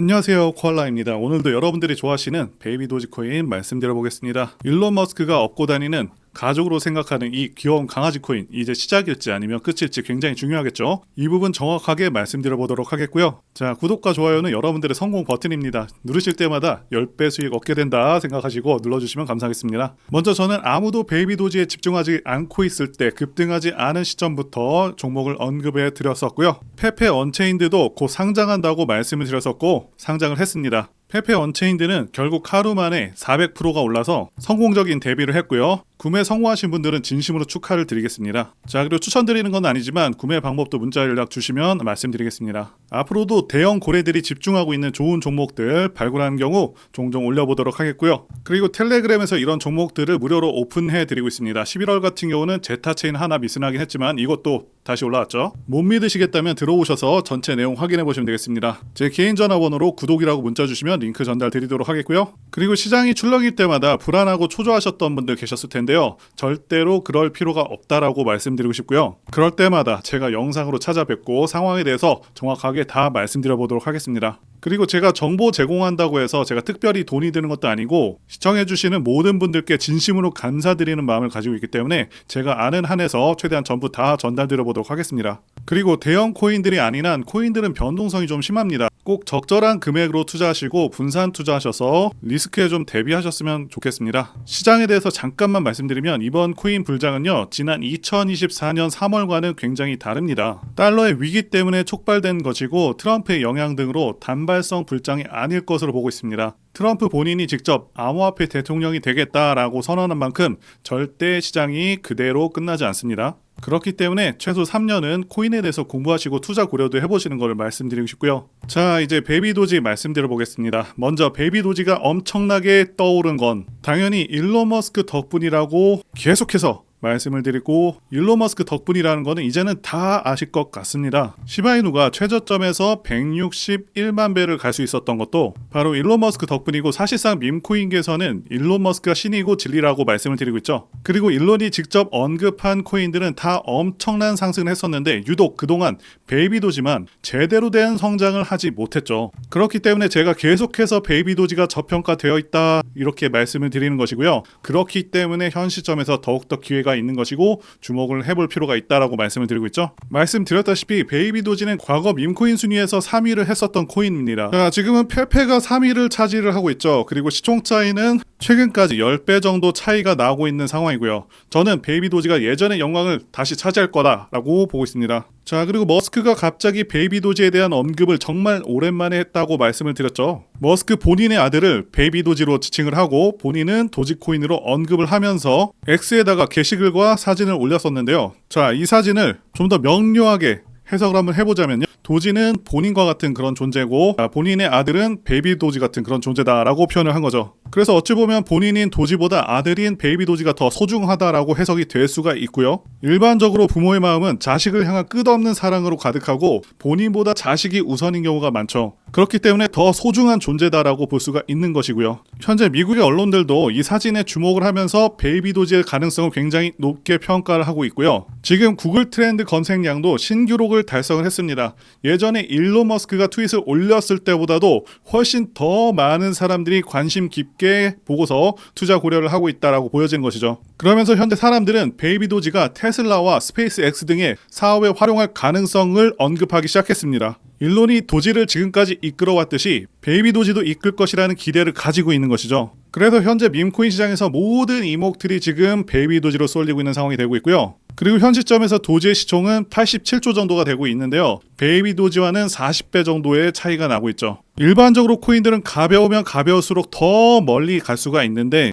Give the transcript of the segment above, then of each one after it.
안녕하세요. 코알라입니다. 오늘도 여러분들이 좋아하시는 베이비 도지코인 말씀드려보겠습니다. 일론 머스크가 업고 다니는 가족으로 생각하는 이 귀여운 강아지 코인 이제 시작일지 아니면 끝일지 굉장히 중요하겠죠? 이 부분 정확하게 말씀드려 보도록 하겠고요. 자 구독과 좋아요는 여러분들의 성공 버튼입니다. 누르실 때마다 10배 수익 얻게 된다 생각하시고 눌러주시면 감사하겠습니다. 먼저 저는 아무도 베이비 도지에 집중하지 않고 있을 때 급등하지 않은 시점부터 종목을 언급해 드렸었고요. 페페 언체인드도 곧 상장한다고 말씀을 드렸었고 상장을 했습니다. 페페 언체인드는 결국 하루 만에 400%가 올라서 성공적인 데뷔를 했고요. 구매 성공하신 분들은 진심으로 축하를 드리겠습니다. 자, 그리고 추천드리는 건 아니지만 구매 방법도 문자 연락 주시면 말씀드리겠습니다. 앞으로도 대형 고래들이 집중하고 있는 좋은 종목들 발굴하는 경우 종종 올려보도록 하겠고요. 그리고 텔레그램에서 이런 종목들을 무료로 오픈해 드리고 있습니다. 11월 같은 경우는 제타체인 하나 미스나긴 했지만 이것도 다시 올라왔죠. 못 믿으시겠다면 들어오셔서 전체 내용 확인해 보시면 되겠습니다. 제 개인 전화번호로 구독이라고 문자 주시면 링크 전달 드리도록 하겠고요. 그리고 시장이 출렁일 때마다 불안하고 초조하셨던 분들 계셨을 텐데 요. 절대로 그럴 필요가 없다라고 말씀드리고 싶고요. 그럴 때마다 제가 영상으로 찾아뵙고 상황에 대해서 정확하게 다 말씀드려 보도록 하겠습니다. 그리고 제가 정보 제공한다고 해서 제가 특별히 돈이 드는 것도 아니고 시청해주시는 모든 분들께 진심으로 감사드리는 마음을 가지고 있기 때문에 제가 아는 한에서 최대한 전부 다 전달드려 보도록 하겠습니다. 그리고 대형 코인들이 아닌 한 코인들은 변동성이 좀 심합니다. 꼭 적절한 금액으로 투자하시고 분산 투자하셔서 리스크에 좀 대비하셨으면 좋겠습니다. 시장에 대해서 잠깐만 말씀드리면 이번 코인 불장은요 지난 2024년 3월과는 굉장히 다릅니다. 달러의 위기 때문에 촉발된 것이고 트럼프의 영향 등으로 단발성 불장이 아닐 것으로 보고 있습니다. 트럼프 본인이 직접 암호화폐 대통령이 되겠다라고 선언한 만큼 절대 시장이 그대로 끝나지 않습니다. 그렇기 때문에 최소 3년은 코인에 대해서 공부하시고 투자 고려도 해보시는 것을 말씀드리고 싶고요. 자 이제 베이비 도지 말씀드려 보겠습니다. 먼저 베이비 도지가 엄청나게 떠오른 건 당연히 일론 머스크 덕분이라고 계속해서 말씀을 드리고 일론 머스크 덕분이라는 거는 이제는 다 아실 것 같습니다. 시바이누가 최저점에서 161만 배를 갈 수 있었던 것도 바로 일론 머스크 덕분이고 사실상 밈코인계에서는 일론 머스크가 신이고 진리라고 말씀을 드리고 있죠. 그리고 일론이 직접 언급한 코인들은 다 엄청난 상승을 했었는데 유독 그동안 베이비도지만 제대로 된 성장을 하지 못했죠. 그렇기 때문에 제가 계속해서 베이비도지가 저평가되어 있다 이렇게 말씀을 드리는 것이고요. 그렇기 때문에 현 시점에서 더욱더 기회가 있는 것이고 주목을 해볼 필요가 있다라고 말씀을 드리고 있죠. 말씀드렸다시피 베이비 도지는 과거 밈코인 순위에서 3위를 했었던 코인입니다. 자, 지금은 페페가 3위를 차지를 하고 있죠. 그리고 시총 차이는 최근까지 10배 정도 차이가 나고 있는 상황이고요. 저는 베이비 도지가 예전의 영광을 다시 차지할 거다라고 보고 있습니다. 자, 그리고 머스크가 갑자기 베이비 도지에 대한 언급을 정말 오랜만에 했다고 말씀을 드렸죠. 머스크 본인의 아들을 베이비 도지로 지칭을 하고 본인은 도지코인으로 언급을 하면서 X에다가 게시글과 사진을 올렸었는데요. 자, 이 사진을 좀 더 명료하게 해석을 한번 해보자면요. 도지는 본인과 같은 그런 존재고 아, 본인의 아들은 베이비 도지 같은 그런 존재다라고 표현을 한 거죠. 그래서 어찌 보면 본인인 도지보다 아들인 베이비 도지가 더 소중하다라고 해석이 될 수가 있고요. 일반적으로 부모의 마음은 자식을 향한 끝없는 사랑으로 가득하고 본인보다 자식이 우선인 경우가 많죠. 그렇기 때문에 더 소중한 존재다라고 볼 수가 있는 것이고요. 현재 미국의 언론들도 이 사진에 주목을 하면서 베이비 도지의 가능성을 굉장히 높게 평가를 하고 있고요. 지금 구글 트렌드 검색량도 신기록을 달성을 했습니다. 예전에 일론 머스크가 트윗을 올렸을 때보다도 훨씬 더 많은 사람들이 관심 깊게 보고서 투자 고려를 하고 있다라고 보여진 것이죠. 그러면서 현재 사람들은 베이비 도지가 테슬라와 스페이스 X 등의 사업에 활용할 가능성을 언급하기 시작했습니다. 일론이 도지를 지금까지 이끌어왔듯이 베이비 도지도 이끌 것이라는 기대를 가지고 있는 것이죠. 그래서 현재 밈코인 시장에서 모든 이목들이 지금 베이비 도지로 쏠리고 있는 상황이 되고 있고요. 그리고 현 시점에서 도지의 시총은 87조 정도가 되고 있는데요. 베이비 도지와는 40배 정도의 차이가 나고 있죠. 일반적으로 코인들은 가벼우면 가벼울수록 더 멀리 갈 수가 있는데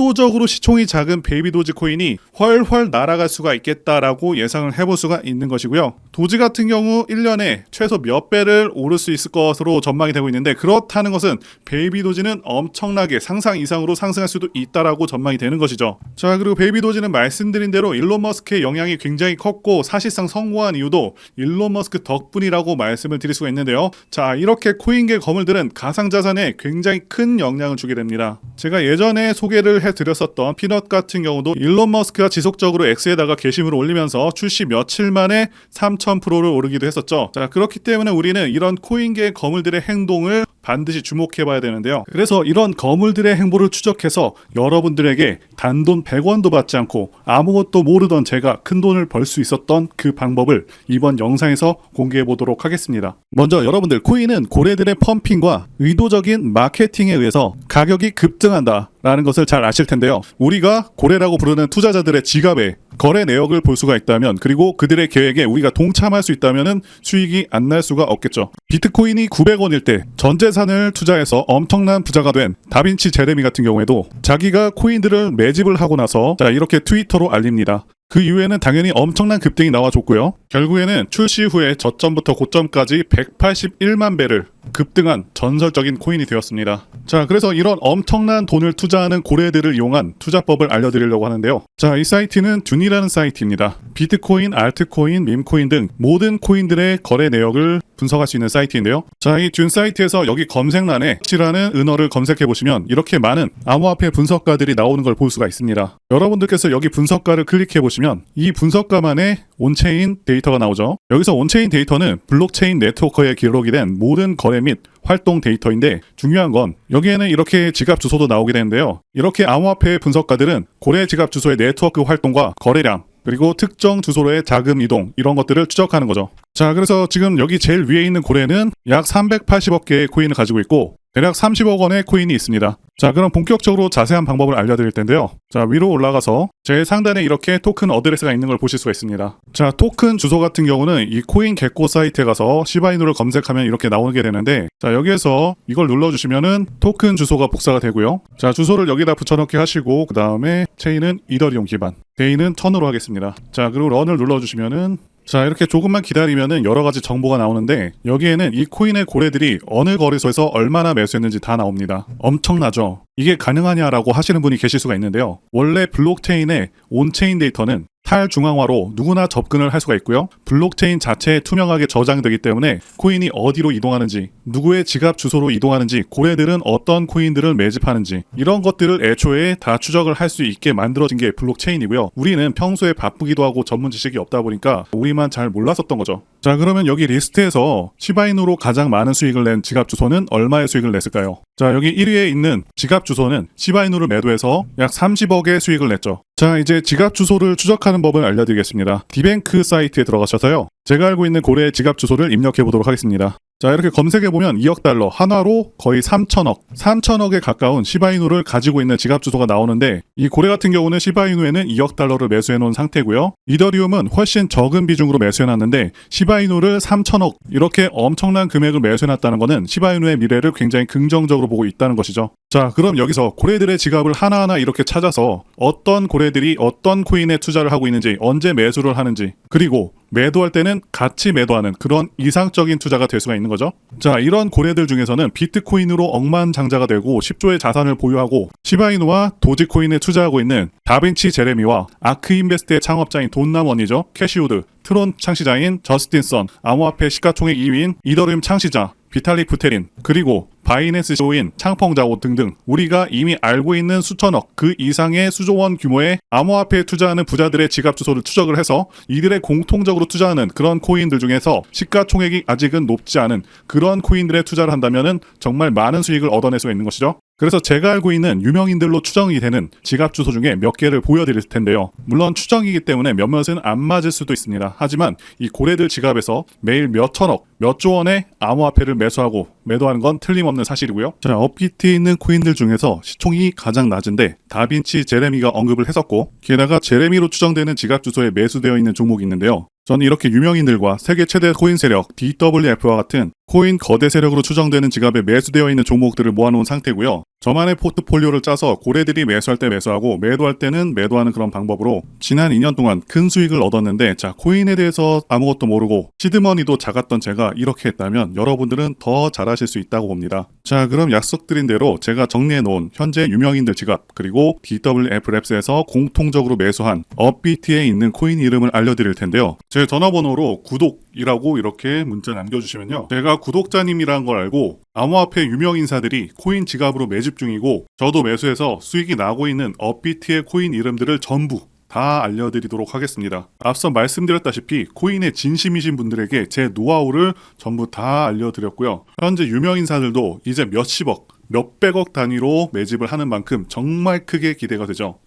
압도적으로 시총이 작은 베이비 도지 코인이 훨훨 날아갈 수가 있겠다라고 예상을 해볼 수가 있는 것이고요. 도지 같은 경우 1년에 최소 몇 배를 오를 수 있을 것으로 전망이 되고 있는데 그렇다는 것은 베이비 도지는 엄청나게 상상 이상으로 상승할 수도 있다라고 전망이 되는 것이죠. 자 그리고 베이비 도지는 말씀드린 대로 일론 머스크의 영향이 굉장히 컸고 사실상 성공한 이유도 일론 머스크 덕분이라고 말씀을 드릴 수가 있는데요. 자 이렇게 코인계 거물들은 가상자산에 굉장히 큰 영향을 주게 됩니다. 제가 예전에 소개를 해 드렸었던 피넛 같은 경우도 일론 머스크가 지속적으로 X에다가 게시물을 올리면서 출시 며칠 만에 3000%를 오르기도 했었죠. 자, 그렇기 때문에 우리는 이런 코인계 거물들의 행동을 반드시 주목해 봐야 되는데요. 그래서 이런 거물들의 행보를 추적해서 여러분들에게 단돈 100원도 받지 않고 아무것도 모르던 제가 큰 돈을 벌 수 있었던 그 방법을 이번 영상에서 공개해 보도록 하겠습니다. 먼저 여러분들 코인은 고래들의 펌핑과 의도적인 마케팅에 의해서 가격이 급등한다. 라는 것을 잘 아실 텐데요. 우리가 고래라고 부르는 투자자들의 지갑에 거래 내역을 볼 수가 있다면 그리고 그들의 계획에 우리가 동참할 수 있다면은 수익이 안 날 수가 없겠죠. 비트코인이 900원일 때 전 재산을 투자해서 엄청난 부자가 된 다빈치 제레미 같은 경우에도 자기가 코인들을 매집을 하고 나서 자 이렇게 트위터로 알립니다. 그 이후에는 당연히 엄청난 급등이 나와줬고요. 결국에는 출시 후에 저점부터 고점까지 181만 배를 급등한 전설적인 코인이 되었습니다. 자, 그래서 이런 엄청난 돈을 투자하는 고래들을 이용한 투자법을 알려드리려고 하는데요. 자, 이 사이트는 둔이라는 사이트입니다. 비트코인, 알트코인, 밈코인 등 모든 코인들의 거래 내역을 분석할 수 있는 사이트인데요. 자, 이둔 사이트에서 여기 검색란에 X라는 은어를 검색해 보시면 이렇게 많은 암호화폐 분석가들이 나오는 걸 볼 수가 있습니다. 여러분들께서 여기 분석가를 클릭해 보시면 이 분석가만의 온체인 데이터가 나오죠. 여기서 온체인 데이터는 블록체인 네트워크에 기록이 된 모든 거래 및 활동 데이터인데 중요한 건 여기에는 이렇게 지갑 주소도 나오게 되는데요. 이렇게 암호화폐 분석가들은 고래 지갑 주소의 네트워크 활동과 거래량 그리고 특정 주소로의 자금 이동 이런 것들을 추적하는 거죠. 자, 그래서 지금 여기 제일 위에 있는 고래는 약 380억 개의 코인을 가지고 있고 대략 30억 원의 코인이 있습니다. 자, 그럼 본격적으로 자세한 방법을 알려드릴 텐데요. 자, 위로 올라가서 제일 상단에 이렇게 토큰 어드레스가 있는 걸 보실 수가 있습니다. 자, 토큰 주소 같은 경우는 이 코인 개코 사이트에 가서 시바이누를 검색하면 이렇게 나오게 되는데, 자, 여기에서 이걸 눌러주시면은 토큰 주소가 복사가 되고요. 자, 주소를 여기다 붙여넣기 하시고, 그 다음에 체인은 이더리움 기반, 데이는 천으로 하겠습니다. 자, 그리고 런을 눌러주시면은 자 이렇게 조금만 기다리면은 여러 가지 정보가 나오는데 여기에는 이 코인의 고래들이 어느 거래소에서 얼마나 매수했는지 다 나옵니다. 엄청나죠. 이게 가능하냐라고 하시는 분이 계실 수가 있는데요. 원래 블록체인의 온체인 데이터는 탈중앙화로 누구나 접근을 할 수가 있고요. 블록체인 자체에 투명하게 저장되기 때문에 코인이 어디로 이동하는지, 누구의 지갑 주소로 이동하는지, 고래들은 어떤 코인들을 매집하는지 이런 것들을 애초에 다 추적을 할 수 있게 만들어진 게 블록체인이고요. 우리는 평소에 바쁘기도 하고 전문 지식이 없다 보니까 우리만 잘 몰랐었던 거죠. 자, 그러면 여기 리스트에서 시바인으로 가장 많은 수익을 낸 지갑 주소는 얼마의 수익을 냈을까요? 자, 여기 1위에 있는 지갑 주소는 시바이누를 매도해서 약 30억의 수익을 냈죠. 자, 이제 지갑 주소를 추적하는 법을 알려드리겠습니다. 디뱅크 사이트에 들어가셔서요. 제가 알고 있는 고래의 지갑 주소를 입력해 보도록 하겠습니다. 자, 이렇게 검색해 보면 2억 달러, 한화로 거의 3천억, 3천억에 가까운 시바이누를 가지고 있는 지갑 주소가 나오는데 이 고래 같은 경우는 시바이누에는 2억 달러를 매수해 놓은 상태고요. 이더리움은 훨씬 적은 비중으로 매수해 놨는데 시바이누를 3천억 이렇게 엄청난 금액을 매수해 놨다는 것은 시바이누의 미래를 굉장히 긍정적으로 보고 있다는 것이죠. 자, 그럼 여기서 고래들의 지갑을 하나하나 이렇게 찾아서 어떤 고래들이 어떤 코인에 투자를 하고 있는지, 언제 매수를 하는지, 그리고 매도할 때는 같이 매도하는 그런 이상적인 투자가 될 수가 있는 거죠. 자, 이런 고래들 중에서는 비트코인으로 억만장자가 되고 10조의 자산을 보유하고 시바이누와 도지코인에 투자하고 있는 다빈치 제레미와 아크인베스트의 창업자인 돈남원이죠. 캐시우드, 트론 창시자인 저스틴 선, 암호화폐 시가총액 2위인 이더리움 창시자 비탈릭 부테린 그리고 바이낸스 CEO인 창펑자오 등등 우리가 이미 알고 있는 수천억 그 이상의 수조원 규모의 암호화폐에 투자하는 부자들의 지갑 주소를 추적을 해서 이들의 공통적으로 투자하는 그런 코인들 중에서 시가총액이 아직은 높지 않은 그런 코인들에 투자를 한다면은 정말 많은 수익을 얻어낼 수가 있는 것이죠. 그래서 제가 알고 있는 유명인들로 추정이 되는 지갑 주소 중에 몇 개를 보여드릴 텐데요. 물론 추정이기 때문에 몇몇은 안 맞을 수도 있습니다. 하지만 이 고래들 지갑에서 매일 몇 천억, 몇 조 원의 암호화폐를 매수하고 매도하는 건 틀림없는 사실이고요. 자, 업비트에 있는 코인들 중에서 시총이 가장 낮은데 다빈치 제레미가 언급을 했었고 게다가 제레미로 추정되는 지갑 주소에 매수되어 있는 종목이 있는데요. 저는 이렇게 유명인들과 세계 최대 코인 세력 DWF와 같은 코인 거대 세력으로 추정되는 지갑에 매수되어 있는 종목들을 모아놓은 상태고요. 저만의 포트폴리오를 짜서 고래들이 매수할 때 매수하고 매도할 때는 매도하는 그런 방법으로 지난 2년 동안 큰 수익을 얻었는데 자 코인에 대해서 아무것도 모르고 시드머니도 작았던 제가 이렇게 했다면 여러분들은 더 잘하실 수 있다고 봅니다. 자 그럼 약속드린 대로 제가 정리해 놓은 현재 유명인들 지갑 그리고 DWF 랩스에서 공통적으로 매수한 업비트에 있는 코인 이름을 알려드릴 텐데요. 제 전화번호로 구독 이라고 이렇게 문자 남겨주시면요. 제가 구독자님이라는 걸 알고 암호화폐 유명 인사들이 코인 지갑으로 매집 중이고 저도 매수해서 수익이 나고 있는 업비트의 코인 이름들을 전부 다 알려드리도록 하겠습니다. 앞서 말씀드렸다시피 코인에 진심이신 분들에게 제 노하우를 전부 다 알려드렸고요. 현재 유명 인사들도 이제 몇십억, 몇백억 단위로 매집을 하는 만큼 정말 크게 기대가 되죠.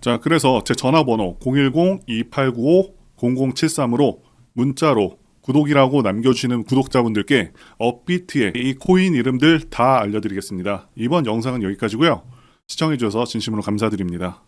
자, 그래서 제 전화번호 010-2895-0073으로 문자로 구독이라고 남겨주시는 구독자분들께 업비트의 이 코인 이름들 다 알려드리겠습니다. 이번 영상은 여기까지고요. 시청해주셔서 진심으로 감사드립니다.